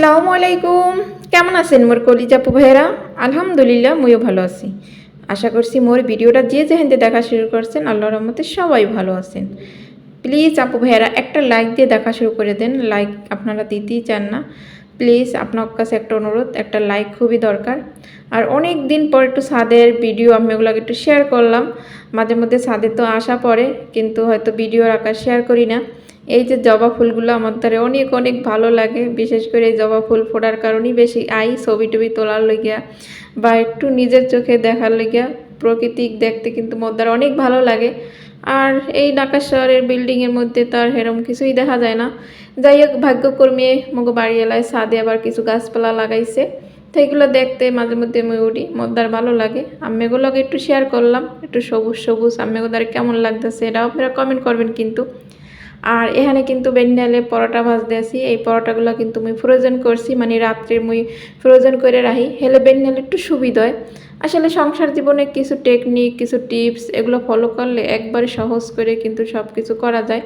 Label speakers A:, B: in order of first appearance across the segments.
A: আসসালামু আলাইকুম। কেমন আছেন মোর কলিজাপু ভাইয়েরা? আলহামদুলিল্লাহ, মুইও ভালো আছি। আশা করছি মোর ভিডিওটা যে যেখানে দেখা শুরু করছেন, আল্লাহর রহমতে সবাই ভালো আছেন। প্লিজ আপু ভাইয়েরা, একটা লাইক দিয়ে দেখা শুরু করে দেন। লাইক আপনারা দিতেই চান না। প্লিজ আপনার কাছে একটা অনুরোধ, একটা লাইক খুবই দরকার। আর অনেক দিন পর একটু ছাদের ভিডিও, আমি ওগুলোকে একটু শেয়ার করলাম। মাঝে মধ্যে ছাদে তো আসা পড়ে, কিন্তু হয়তো ভিডিওর আকার শেয়ার করি না। এই যে জবা ফুলগুলো আমার দ্বারা অনেক অনেক ভালো লাগে। বিশেষ করে এই জবা ফুল ফোটার কারণেই বেশি আই ছবি টবি তোলার লইগিয়া বা একটু নিজের চোখে দেখার লইগিয়া প্রকৃতিক দেখতে কিন্তু মোর দ্বারা অনেক ভালো লাগে। আর এই ঢাকা শহরের বিল্ডিংয়ের মধ্যে তো আর সেরকম কিছুই দেখা যায় না। যাই হোক, ভাগ্যকর্মী মগো বাড়ি এলায় ছাদে আবার কিছু গাছপালা লাগাইছে। তো এগুলো দেখতে মাঝে মধ্যে আমি উঠি মোদ্দার ভালো লাগে। আমি একটু শেয়ার করলাম, একটু সবুজ সবুজ আমি কেমন লাগতেছে এটাও আপনারা কমেন্ট করবেন কিন্তু। আর এখানে কিন্তু বেন্ডালে পরোটা ভাজ দিয়েছি এই পরোটাগুলো কিন্তু মুই ফ্রোজেন করছি মানে রাত্রে মুই ফ্রোজেন করে রাখি। হেলে বেন্ডালে একটু সুবিধা আসলে সংসার জীবনে কিছু টেকনিক কিছু টিপস এগুলো ফলো করলে একবারে সহজ করে কিন্তু সব কিছু করা যায়।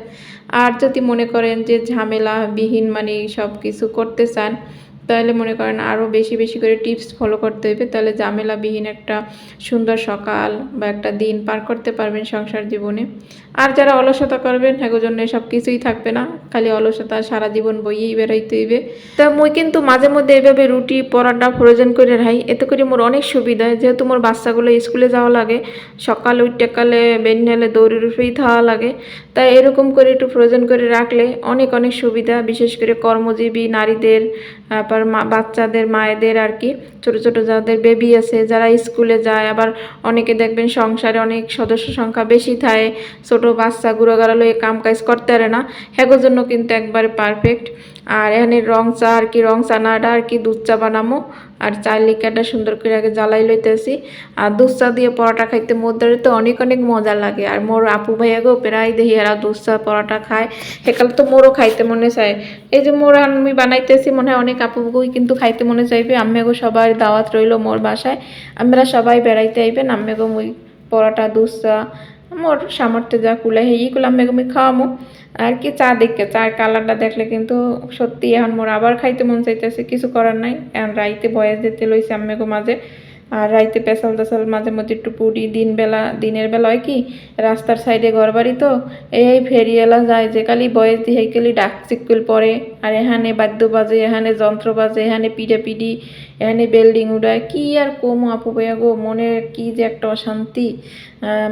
A: আর যদি মনে করেন যে ঝামেলা বিহীন মানে সব কিছু করতে চান তাহলে মনে করেন আরও বেশি বেশি করে টিপস ফলো করতে হবে। তাহলে ঝামেলাবিহীন একটা সুন্দর সকাল বা একটা দিন পার করতে পারবেন সংসার জীবনে। আর যারা অলসতা করবেন হ্যাগো জন্য সব কিছুই থাকবে না। খালি অলসতা, সারা জীবন বইয়েই বেড়াইতে হইবে। তা মুই কিন্তু মাঝে মধ্যে এইভাবে রুটি, পরোটা ফ্রোজেন করে রাই এতে করে মোর অনেক সুবিধা। হয় যেহেতু মোর বাচ্চাগুলো স্কুলে যাওয়া লাগে, সকালে উঠতে কালে বেন্যালে দৌড়ে রুফেই খাওয়া লাগে। তাই এরকম করে একটু প্রয়োজন করে রাখলে অনেক অনেক সুবিধা। বিশেষ করে কর্মজীবী, নারীদের তারপর মা, বাচ্চাদের, মায়েদের আর কি, ছোট ছোট যাদের বেবি আছে, যারা স্কুলে যায়, আবার অনেকে দেখবেন সংসারে অনেক সদস্য সংখ্যা বেশি থাকে, ছোট বাচ্চা গুঁড়ো এ কাম কাজ করতে পারে না হ্যাগোর জন্য কিন্তু একবারে পারফেক্ট আর এখানে রং চা আর কি, রং চা নাটা আর কি দুধ চা বানামো আর চার লিকারটা সুন্দর করে আগে জ্বালাই লইতেছি। আর দুধ চা দিয়ে পরোটা খাইতে মধ্যে তো অনেক অনেক মজা লাগে। আর মোর আপু ভাইয়াগো প্রায় দেখি এরা দুধ চা পরোটা খায়। সেকালে তো মোরও খাইতে মনে চায়। এই যে মোর আমি বানাইতেছি মনে হয় অনেক আপুগুই কিন্তু খাইতে মনে চাইবে। আমি আম্মেগো সবার দাওয়াত রইল মোর বাসায়। আমরা সবাই বেড়াইতে আইবেন। আমি আম্মেগো মুই পরোটা দুধ চা মোর সামর্থ্যে যা কুলাই হেই কুলাম আমি খাওয়ামো। আর কি চা দেখে চার কালারটা দেখলে কিন্তু সত্যি এখন মোর আবার খাইতে মন চাইতেছে, কিছু করার নাই। এখন রাইতে বয়স দিতে লইছে আম্মেগো মাঝে। আর রাইতে পেশাল টেশাল মাঝে মধ্যে একটু পুরি, দিনবেলা, দিনের বেলা হয় কি, রাস্তার সাইডে ঘর বাড়ি তো, এই ফেরিয়েলা যায় যে কালি বয়স দিয়ে হেকেলি ডাক চিকুল পরে। আর এখানে বাদ্য বাজে এখানে যন্ত্র বাজে এখানে পিডি এখানে বিল্ডিং উড়ায়, কি আর কম আপু ভাইয়া গো মনে কি যে একটা অশান্তি।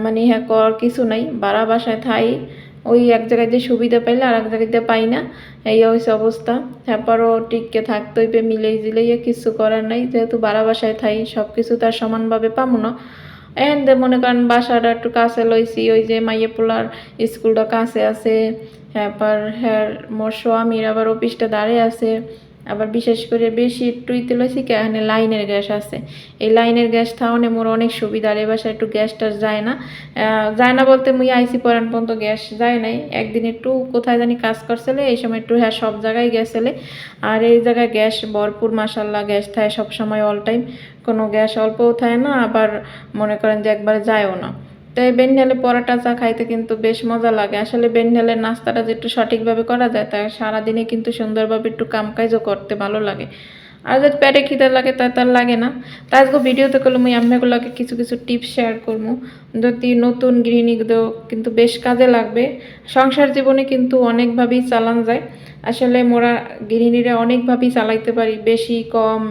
A: মানে হ্যাঁ কর কিছু নাই, বাড়া বাসায় থাই। ওই এক জায়গায় যে সুবিধা পাইলে আর এক জায়গাতে পাই না। এই হয়েছে অবস্থা। তারপরও টিককে থাকতে হইবে, মিলেই জিলেই কিছু করার নাই। যেহেতু বাড়া বাসায় থাই সব কিছু তার সমানভাবে পাবো না। দে মনে করেন বাসাটা একটু কাছে লইছি, ওই যে মাইয়ে পোলার স্কুলটা কাছে আছে। তারপর হ্যাঁ মোর স্বামীর আবার অফিসটা দাঁড়িয়ে আছে। আবার বিশেষ করে বেশি একটু ইতে লইছি এখানে লাইনের গ্যাস আছে। এই লাইনের গ্যাস থাওনে মোর অনেক সুবিধা, আর এ বাসায় একটু গ্যাস টাস যায় না। যায় না বলতে মুই আইসি পরান পর্যন্ত গ্যাস যায় নাই। একদিন একটু কোথায় জানি কাজ করছিলে, এই সময় একটু হ্যাঁ সব জায়গায় গেছিলে। আর এই জায়গায় গ্যাস ভরপুর মাসাল্লাহ গ্যাস থাকে সব সময় অল টাইম কোনো গ্যাস অল্পও থাকে না, আবার মনে করেন যে একবার যায়ও না। তাই বেন্ডালে পরোটা চা খাইতে কিন্তু বেশ মজা লাগে। আসলে বেন্ডালের নাস্তাটা যে একটু সঠিকভাবে করা যায় তাই সারাদিনে কিন্তু সুন্দরভাবে একটু কাম কাজও করতে ভালো লাগে। আর যদি পেটে খিদে লাগে, তা তার লাগে না। তা আজকে ভিডিওতে করলে মুই আম্মাগুলোকে কিছু কিছু টিপস শেয়ার করব। যদি নতুন গৃহিণীদেরও কিন্তু বেশ কাজে লাগবে, সংসার জীবনে কিন্তু অনেকভাবেই চালান যায়। আসলে মোরা গৃহিণীরা অনেকভাবেই চালাইতে পারি, বেশি, কম,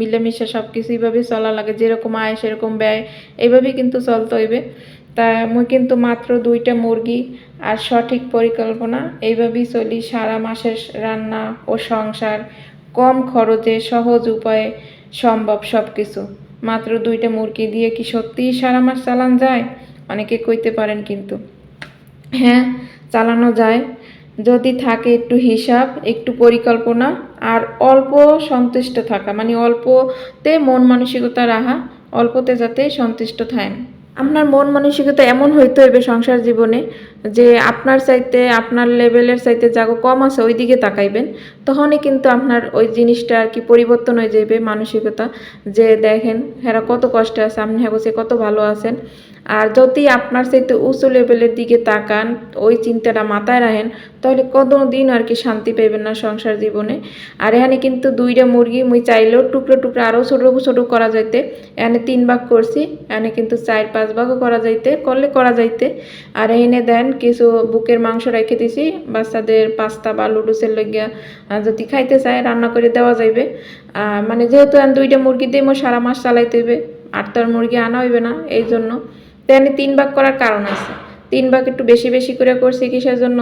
A: মিলেমিশে সব কিছুইভাবে চলা লাগে, যেরকম আয় সেরকম ব্যয়, এইভাবেই কিন্তু চলতে হইবে। তা মুই কিন্তু মাত্র দুইটা মুরগি আর সঠিক পরিকল্পনা এইভাবেই চলি সারা মাসের রান্না ও সংসার। কম খরচে সহজ উপায়ে সম্ভব সব কিছু মাত্র দুইটা মুরগি দিয়ে কি সত্যিই সারা মাস চালান যায়? অনেকে কইতে পারেন কিন্তু। হ্যাঁ চালানো যায়। যদি থাকে একটু হিসাব, একটু পরিকল্পনা আর অল্প সন্তুষ্ট থাকা মানে অল্পতে মন মানসিকতা রাখা, অল্পতে যাতে সন্তুষ্ট থাকেন। আপনার মন মানসিকতা এমন হইতে হইবে সংসার জীবনে যে আপনার চাইতে, আপনার লেভেলের চাইতে যাগো কম আছে ওই দিকে তাকাইবেন। তখনই কিন্তু আপনার ওই জিনিসটা আর কি পরিবর্তন হয়ে যাবে মানসিকতা। যে দেখেন, হেরা কত কষ্টে আছে, আপনি হ্যাঁ কত ভালো আছেন। আর যদি আপনার সাথে উঁচু লেভেলের দিকে তাকান, ওই চিন্তাটা মাথায় রাখেন, তাহলে কোনো দিন আর কি শান্তি পাইবেন না সংসার জীবনে। আর এখানে কিন্তু দুইটা মুরগি, মুই চাইলেও টুকরো টুকরো আরও ছোটো ছোটো করা যাইতে। এখানে তিন ভাগ করছি, এখানে কিন্তু চার, পাঁচ ভাগও করা যাইতে, করলে করা যাইতে। আর এনে দেন, কিছু বুকের মাংস রেখে দিছি, বাচ্চাদের পাস্তা বা লুডুসের লইগিয়া যদি খাইতে চায়, রান্না করে দেওয়া যাইবে। মানে যেহেতু দুইটা মুরগি দিয়ে মো সারা মাস চালাইতে হইবে, আটটার মুরগি আনা হইবে না এই জন্য এখানে তিন ভাগ করার কারণ আছে। তিন ভাগ একটু বেশি বেশি করে করছি কিসের জন্য?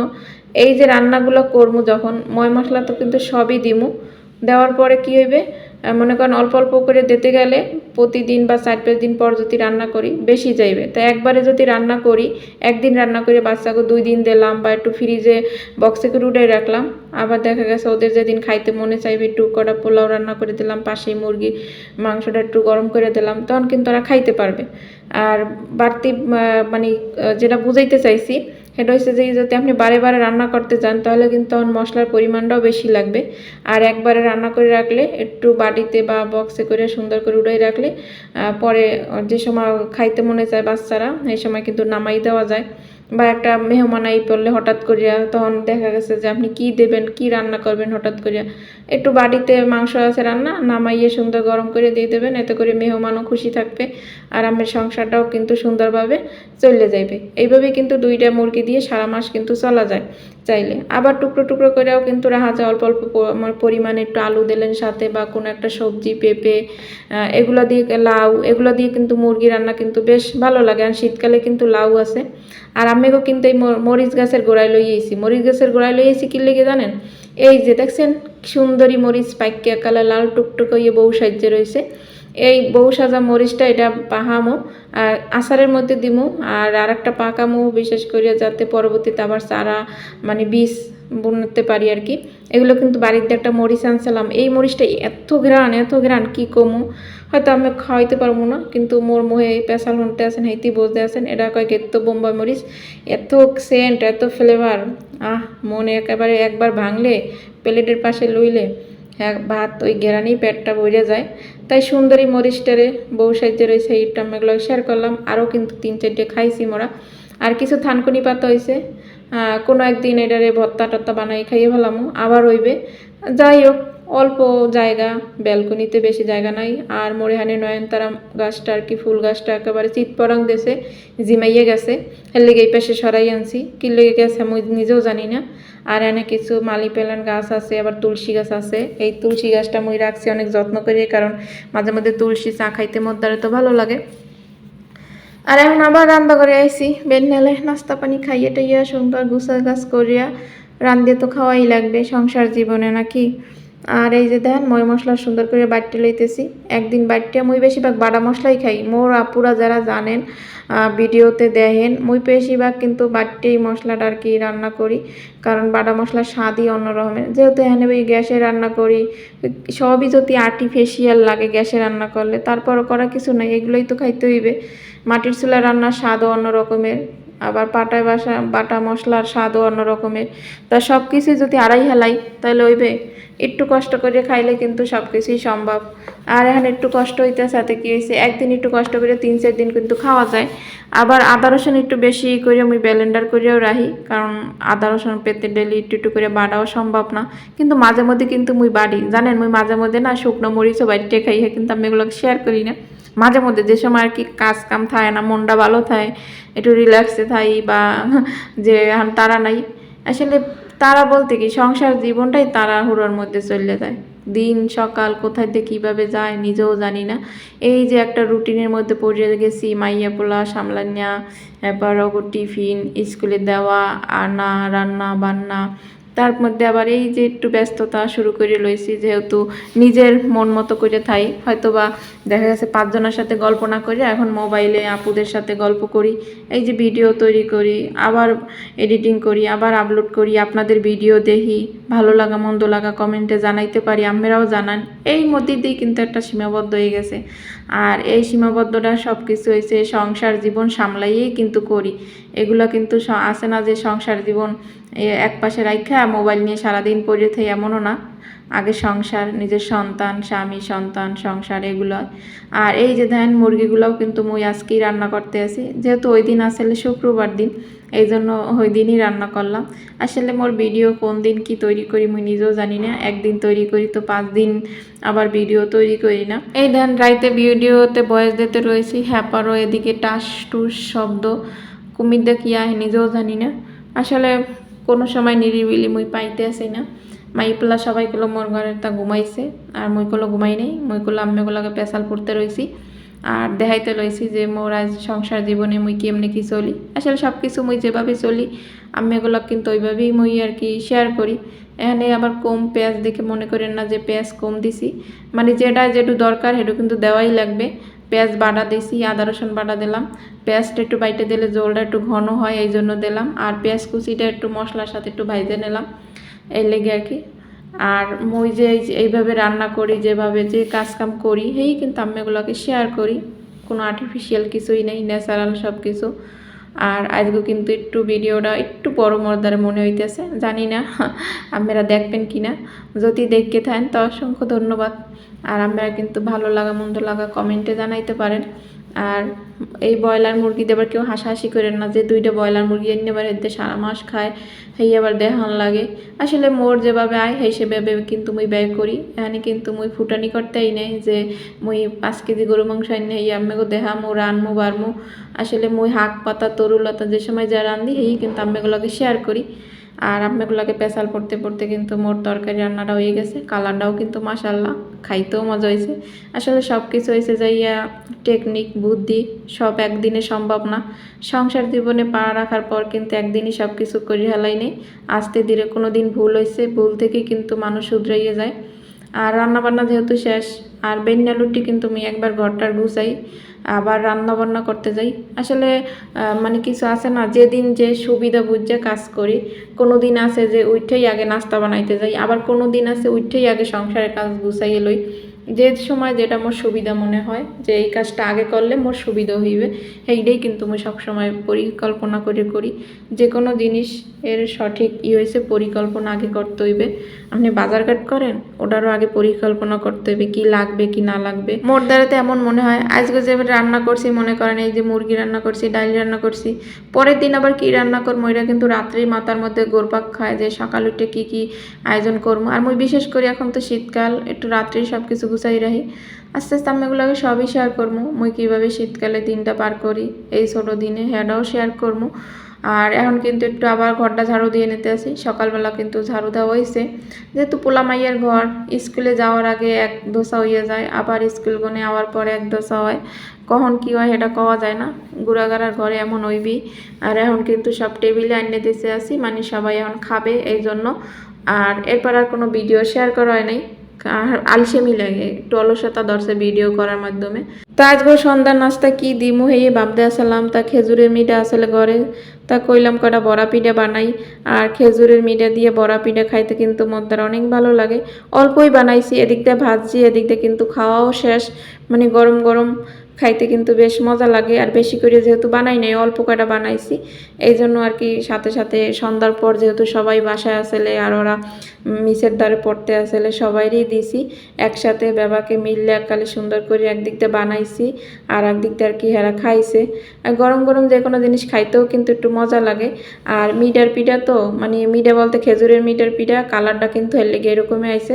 A: এই যে রান্নাগুলো করব যখন, ময় মশলা তো কিন্তু সবই দিমু। দেওয়ার পরে কি হইবে? মনে করেন অল্প অল্প করে দিতে গেলে প্রতিদিন বা চার পাঁচ দিন পর যদি রান্না করি, বেশি যাইবে। তাই একবারে যদি রান্না করি, একদিন রান্না করে বাচ্চাকে দুই দিন দিলাম বা একটু ফ্রিজে বক্সে করে উঠে রাখলাম, আবার দেখা গেছে ওদের যেদিন খাইতে মনে চাইবে, একটু কটা পোলাও রান্না করে দিলাম, পাশেই মুরগি মাংসটা একটু গরম করে দিলাম, তখন কিন্তু ওরা খাইতে পারবে। আর বাড়তি মানে যেটা বুঝাইতে চাইছি সেটা হচ্ছে যে যদি আপনি বারে বারে রান্না করতে চান, তাহলে কিন্তু তখন মশলার পরিমাণটাও বেশি লাগবে। আর একবারে রান্না করে রাখলে, একটু বাটিতে বা বক্সে করে সুন্দর করে উড়াই রাখলে পরে যে সময় খাইতে মনে চায় বাচ্চারা, এই সময় কিন্তু নামাই দেওয়া যায়। বা একটা মেহমান আই পড়লে হঠাৎ করিয়া তখন দেখা গেছে যে আপনি কি দেবেন, কি রান্না করবেন হঠাৎ করিয়া। একটু বাড়িতে মাংস আছে রান্না, নামাইয়ে সুন্দর গরম করে দিয়ে দেবেন, এতে করে মেহমানও খুশি থাকবে আর আমার সংসারটাও কিন্তু সুন্দরভাবে চলে যাইবে। এইভাবে কিন্তু দুইটা মুরগি দিয়ে সারা মাস কিন্তু চলা যায়। চাইলে। আবার টুকরো টুকরো করেও কিন্তু যায়, অল্প অল্প পরিমাণে একটু আলু দিলেন সাথে বা কোনো একটা সবজি, পেঁপে এগুলো দিয়ে লাউ, এগুলো দিয়ে কিন্তু মুরগি রান্না কিন্তু বেশ ভালো লাগে। আর শীতকালে কিন্তু লাউ আছে। আর আমিও কিন্তু এই মরিচ গাছের গোড়ায় লই আইছি। মরিচ গাছের গোড়ায় লইয়েছি কি লেগে জানেন? এই যে দেখছেন, সুন্দরী মরিচ পাইকিয়া কালার, লাল টুকটুক ইয়ে বউ সাহায্যে রয়েছে এই বউ সাজা মরিচটা, এটা পাহামো, আর আচারের মধ্যে দিমু, আর আর একটা পাকামো, বিশেষ করে যাতে পরবর্তীতে আবার চারা মানে বীজ বুনতে পারি আর কি। এগুলো কিন্তু বাড়িতে একটা মরিচ আনছিলাম। এই মরিচটা এত ঘ্রাণ এত ঘ্রাণ, কি কমু? হয়তো আমি খাওয়াইতে পারব না, কিন্তু মোর মোহে পেশাল হনতে আছেন, হেইতি বসতে আছেন, এটা কয় এত বোম্বাই মরিচ, এত সেন্ট, এত ফ্লেভার, আহ, মনে একেবারে একবার ভাঙলে, প্লেটের পাশে লইলে ভাত, ওই গেরানি পেটটা ভরে যায়। তাই সুন্দরী মরিচটারে বউ সাইজে রয়েছে এইটা আমি এগুলো শেয়ার করলাম। আরও কিন্তু তিন চারটে খাইছি মোরা। আর কিছু থানকুনি পাতা হয়েছে কোনো একদিন এটারে ভত্তা টত্তা বানাই খাইয়ে ফেলামো, আবার হইবে। যাই হোক, অল্প জায়গা, ব্যালকনিতে বেশি জায়গা নাই। আর মরিহানি নয়নতারা গাছটা আর কি, ফুল গাছটা একেবারে চিৎপরাং দেশে জিমাইয়ে গেছে। এর লেগে এই পাশে সরাই আনছি। কি লেগে গেছে আমি নিজেও জানি না। আর এনে কিছু মালি পেলান গাছ আছে, আবার তুলসী গাছ আছে। এই তুলসী গাছটা মুই রাখছি অনেক যত্ন করি, কারণ মাঝে মধ্যে তুলসী চা খাইতে মদ্দারে তো ভালো লাগে। আর এখন আবার রান্না করে আইসি বেডনেলে নাস্তা পানি খাইয়ে টাইয়া সুন্দর গুছা গাছ করিয়া রান্ধে তো খাওয়াই লাগবে, সংসার জীবনে নাকি। আর এই যে দেখেন মই মশলা সুন্দর করে বাটতে লইতেছি। একদিন বাটতে মুই বেশিরভাগ বাটা মশলাই খাই। মোর আপুরা যারা জানেন ভিডিওতে দেখেন, মুই বেশিরভাগ কিন্তু বাটতেই মশলাটা আর কি রান্না করি। কারণ বাটা মশলার স্বাদই অন্যরকমের যেহেতু এখানে ওই গ্যাসে রান্না করি, সবই যদি আর্টিফিশিয়াল লাগে গ্যাসে রান্না করলে, তারপরও করা কিছু নাই, এগুলোই তো খাইতে হইবে। মাটির চুলা রান্নার স্বাদও অন্য রকমের, আবার পাটায় বাসা, বাটা মশলার স্বাদও অন্য রকমের। তা সব কিছুই যদি আড়াই হেলাই, তাহলে হইবে? একটু কষ্ট করে খাইলে কিন্তু সব কিছুই সম্ভব। আর এখন একটু কষ্ট হইতে সাথে কি হয়েছে একদিন একটু কষ্ট করে তিন চার দিন কিন্তু খাওয়া যায়। আবার আদা রসুন একটু বেশি করে আমি ব্যালেন্ডার করেও রাখি, কারণ আদা রসুন পেতে ডেলি একটু একটু করে বাড়াও সম্ভব না। কিন্তু মাঝে মধ্যে কিন্তু মুই বাড়ি, জানেন মুই মাঝে মধ্যে না শুকনো মরিচও বাড়িতে খাই কিন্তু আমি এগুলো শেয়ার করি না। মাঝে মধ্যে যে সময় আর কি কাজ কাম থাকে না, মনটা ভালো থাকে, একটু রিল্যাক্সে থাই বা যে তারা নাই। আসলে তারা বলতে কি, সংসার জীবনটাই তাড়াহুড়োর মধ্যে চলে যায়। দিন, সকাল, কোথায় দিয়ে কীভাবে যায় নিজেও জানি না। এই যে একটা রুটিনের মধ্যে পড়ে গেছি, মাইয়া পোলা, সামলানিয়া, এরপর টিফিন, স্কুলে দেওয়া, আনা, রান্না, বান্না তার মধ্যে আবার এই যে একটু ব্যস্ততা শুরু করে লইছি, যেহেতু নিজের মন মতো করে থাই হয়তো বা দেখা গেছে পাঁচজনের সাথে গল্প না করে, এখন মোবাইলে আপুদের সাথে গল্প করি, এই যে ভিডিও তৈরি করি, আবার এডিটিং করি, আবার আপলোড করি, আপনাদের ভিডিও দেখি, ভালো লাগা, মন্দ লাগা কমেন্টে জানাইতে পারি আপনারাও জানান। এই মধ্যে দিয়ে কিন্তু একটা সীমাবদ্ধ হয়ে গেছে। আর এই সীমাবদ্ধটা সব কিছু হয়েছে সংসার জীবন সামলাইয়েই কিন্তু করি। এগুলো কিন্তু আছে না যে সংসার জীবন এক পাশে রাখা মোবাইল নিয়ে সারাদিন পড়ে থাই এমনও না। আগে সংসার, নিজের সন্তান, স্বামী, সন্তান, সংসার এগুলো। আর এই যে ধ্যান, মুরগিগুলোও কিন্তু মুই আজকেই রান্না করতে আসি। যেহেতু ওই দিন আসলে শুক্রবার দিন, এই জন্য ওই দিনই রান্না করলাম। আসলে মোর ভিডিও কোন দিন কি তৈরি করি মুই নিজেও জানি না। একদিন তৈরি করি তো পাঁচ দিন আবার ভিডিও তৈরি করি না। এই ধ্যান, রাইতে ভিডিওতে বয়স দিতে রয়েছি। হ্যাপারও এদিকে টাস টুস শব্দ, কুমির আয় নিজেও জানি না। আসলে কোনো সময় নিরিবিলি মুই পাইতে আসি না। মাইপলা সবাই গুলো মোর ঘরে তা ঘুমাইছে, আর মুই গুলো ঘুমাই নেই। মুই গুলো আম্মেগুলোকে পেশাল পড়তে রয়েছি আর দেখাইতে লইছি যে মোর আজ সংসার জীবনে মুই কেমনে কি চলি। আসলে সব কিছু মুই যেভাবে চলি আম্মেগুলো কিন্তু ওইভাবেই মুই আর কি শেয়ার করি। এখানে আবার কম পেঁয়াজ দেখে মনে করেন না যে পেঁয়াজ কম দিছি। মানে যেটা যেটু দরকার, সেটু কিন্তু দেওয়াই লাগবে। পেঁয়াজ বাটা দিছি, আদা রসুন বাটা দিলাম। পেঁয়াজটা একটু বাইটে দিলে জলটা একটু ঘন হয়, এই জন্য দিলাম। আর পেঁয়াজ কুচিটা একটু মশলার সাথে একটু ভাইজে নিলাম, এই লেগে আর কি। আর মই যে এই যে এইভাবে রান্না করি, যেভাবে যে কাজ কাম করি সেই কিন্তু আমি এগুলোকে শেয়ার করি। কোনো আর্টিফিশিয়াল কিছুই নেই ন্যাচারাল সব কিছু আর আজকে কিন্তু একটু ভিডিওটা একটু বড় মর্দারে মনে হইতেছে, জানি না, আপনারা দেখবেন কি না যদি দেখতে থাকেন, তো অসংখ্য ধন্যবাদ। আর আপনারা কিন্তু ভালো লাগা, মন্দ লাগা কমেন্টে জানাইতে পারেন। আর এই ব্রয়লার মুরগি দেবার কেউ হাসাহাসি করেন না যে দুইটা ব্রয়লার মুরগি এনে এবার এতে সারা মাস খায় সেই আবার দেহান লাগে। আসলে মোর যেভাবে আয়, সেই সেভাবে কিন্তু মুই ব্যয় করি। এখানে কিন্তু মুই ফুটানি করতেই নেই যে মুই পাঁচ কেজি গরু মাংস এনে এই আম্মেগো দেহামু রানমু, বারমু। আসলে মুই শাক পাতা তরুলতা যে সময় যা রান্ধি সেই কিন্তু আম্মেগুলোকে শেয়ার করি। আর আম্মেগুলোকে পেশাল পড়তে পড়তে কিন্তু মোর তরকারি রান্নাটা হয়ে গেছে। কালারটাও কিন্তু মাসাল্লাহ খাইতেও মজা হয়েছে। আসলে সব কিছু হয়েছে যাইয়া টেকনিক বুদ্ধি, সব একদিনে সম্ভব না। সংসার জীবনে পা রাখার পর কিন্তু একদিনই সব কিছু করি হেলাই নেই। আস্তে ধীরে কোনো দিন ভুল হয়েছে, ভুল থেকে কিন্তু মানুষ শুধরাইয়ে যায়। আর রান্নাবান্না যেহেতু শেষ, আর বেন্যালুটি কিন্তু আমি একবার ঘরটার গুছাই। আবার রান্না বান্না করতে যাই। আসলে মানে কিছু আছে না, যেদিন যে সুবিধা বুঝে কাজ করি কোনো দিন আছে যে উঠেই আগে নাস্তা বানাইতে যাই, আবার কোনো দিন আছে উঠেই আগে সংসারের কাজ গুছাইয়ে লই। যে সময় যেটা মোর সুবিধা মনে হয়, যে এই কাজটা আগে করলে মোর সুবিধা হইবে। সেইটাই কিন্তু আমি সবসময় পরিকল্পনা করে করি। যে কোনো জিনিস এর সঠিক ই হয়েছে পরিকল্পনা আগে করতে হইবে। আপনি বাজার ঘাট করেন, ওটারও আগে পরিকল্পনা করতে হইবে কি লাগবে, কি না লাগবে। মোর দ্বারাতে এমন মনে হয়, আজকে যে রান্না করছি, মনে করেন এই যে মুরগি রান্না করছি ডাল রান্না করছি, পরের দিন আবার কি রান্না করব, এটা কিন্তু রাত্রি মাথার মধ্যে গোরপাক খায় যে সকাল উঠে কি কি আয়োজন করব। আর মুই বিশেষ করে এখন তো শীতকাল, একটু রাত্রি সব কিছু গুছাই রাখি আস্তে আস্তে আমি এগুলোকে সবই শেয়ার করব মুই কীভাবে শীতকালে দিনটা পার করি, এই ছোটো দিনে হ্যাডাও শেয়ার করব আর এখন কিন্তু একটু আবার ঘরটা ঝাড়ু দিয়ে নিতে আসি। সকালবেলা কিন্তু ঝাড়ু দেওয়া হয়েছে যেহেতু পোলা মাইয়ের ঘর, স্কুলে যাওয়ার আগে এক দোসা হইয়া যায়। আবার স্কুল গনে আওয়ার পরে এক দোসা হয়। কখন কী হয় এটা কওয়া যায় না। গুড়াগাড়ার ঘরে এমন হইবি। আর এখন কিন্তু সব টেবিলে আনিয়ে দিতে আসি। মানে সবাই এখন খাবে এই জন্য আর এরপর আর কোনো ভিডিও শেয়ার করা হয় নাই। আলসেমি লাগে, একটু অলসতা ধরছে ভিডিও করার মাধ্যমে। তা আজকে সন্ধ্যার নাস্তা কি দিমু? হেয়ে ভাবতে আসলাম, তা খেজুরের মিঠা আসলে ঘরে। তা কইলাম কটা বড়া পিঠা বানাই, আর খেজুরের মিঠা দিয়ে বড়া পিঠা খাইতে কিন্তু মদ্দার অনেক ভালো লাগে। অল্পই বানাইছি, এদিক দিয়ে ভাজছি, এদিক দিয়ে কিন্তু খাওয়াও শেষ। মানে গরম গরম খাইতে কিন্তু বেশ মজা লাগে। আর বেশি করে যেহেতু বানাই নাই, অল্প কটা বানাইছি। এই জন্য আর কি সাথে সাথে সন্ধ্যার পর যেহেতু সবাই বাসায় আসলে আর ওরা মিসের দ্বারে পড়তে আসলে সবাইরই দিছি। একসাথে বাবাকে মিললে এককালে সুন্দর করে একদিক দিয়ে বানাইছি আর একদিক দিয়ে আর কি হেরা খাইছে। আর গরম গরম যে কোনো জিনিস খাইতেও কিন্তু একটু মজা লাগে। আর মিডার পিঠা তো মানে মিডা বলতে খেজুরের মিডার পিঠা, কালারটা কিন্তু এর লেগে এরকমই আইছে।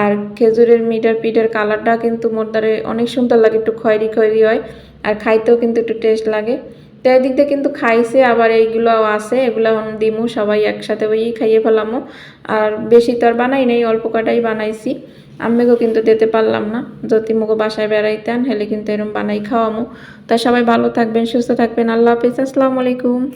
A: আর খেজুরের মিডার পিঠার কালারটা কিন্তু মোর দ্বারে অনেক সুন্দর লাগে, একটু খয়েরি খয়েরি হয়। আর খাইতেও কিন্তু একটু টেস্ট লাগে। তো এদিক দিয়ে কিন্তু খাইছে, আবার এইগুলোও আছে, এগুলো দিমু সবাই একসাথে ওই খাইয়ে ফেলামো। আর বেশি তো আর বানাই নেই, অল্প কাটাই বানাইছি। আম্মিকেও কিন্তু দিতে পারলাম না। যদি মুখো বাসায় বেড়াইতেন, হেলে কিন্তু এরম বানাই খাওয়ামো। তা সবাই ভালো থাকবেন, সুস্থ থাকবেন। আল্লাহ হাফিজ, আসসালামু আলাইকুম।